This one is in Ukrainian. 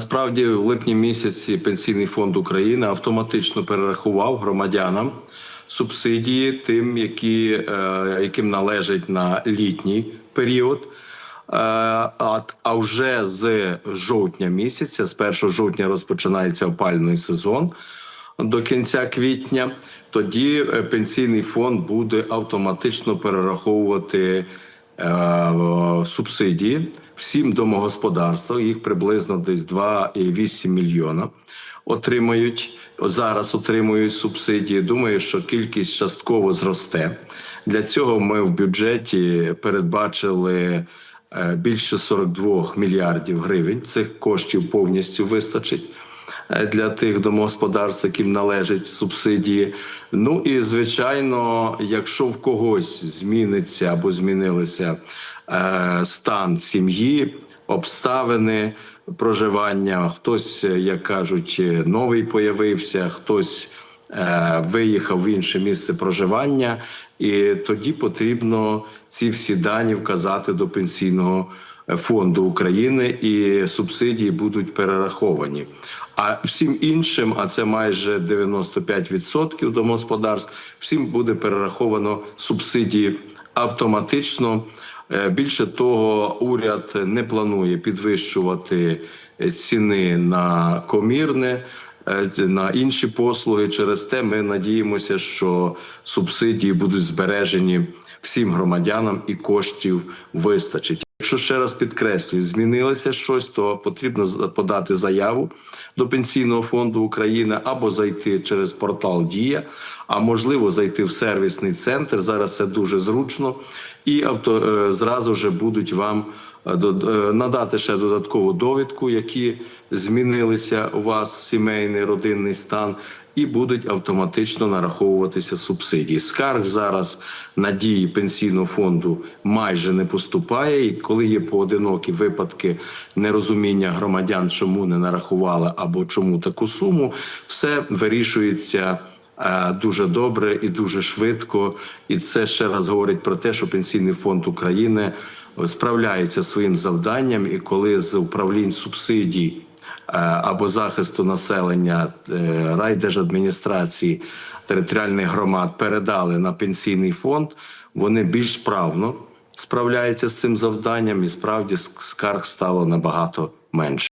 Насправді, в липні місяці Пенсійний фонд України автоматично перерахував громадянам субсидії, тим, які, е, яким належать на літній період. Е, А, вже з жовтня місяця, з 1 жовтня розпочинається опальний сезон до кінця квітня. Тоді е, пенсійний фонд буде автоматично перераховувати субсидії всім домогосподарствам. Їх приблизно десь 2,8 мільйона отримають зараз. Отримують субсидії. Думаю, що кількість частково зросте. Для цього ми в бюджеті передбачили е, більше 42 мільярдів гривень. Цих коштів повністю вистачить для тих домогосподарств, яким належать субсидії. Ну і звичайно, якщо в когось зміниться або змінилися е, стан сім'ї, обставини проживання, хтось, е, як кажуть, е, новий появився, хтось е, виїхав в інше місце проживання, і тоді потрібно ці всі дані вказати до пенсійного фонду України, і субсидії будуть перераховані. А всім іншим, а це майже 95% домогосподарств, всім буде перераховано субсидії автоматично. Е, Більше того, уряд не планує підвищувати ціни на комірне. е, На інші послуги через те ми надіємося, що субсидії будуть збережені всім громадянам і коштів вистачить. Якщо ще раз підкреслюю, змінилося щось, то потрібно подати заяву до Пенсійного фонду України або зайти через портал Дія, а можливо зайти в сервісний центр. Зараз це дуже зручно, і авто е, зразу вже будуть вам надати ще додаткову довідку, які змінилися у вас сімейний родинний стан. І будуть автоматично нараховуватися субсидії. Скарг зараз на дії пенсійного фонду майже не поступає. І коли є поодинокі випадки нерозуміння громадян, чому не нарахували або чому таку суму, все вирішується е, дуже добре і дуже швидко. І це ще раз говорить про те, що пенсійний фонд України справляється своїм завданням, і коли з управлінь субсидій е, або захисту населення е, райдержадміністрації територіальних громад передали на пенсійний фонд, вони більш справно справляються з цим завданням, і справді скарг стало набагато менше.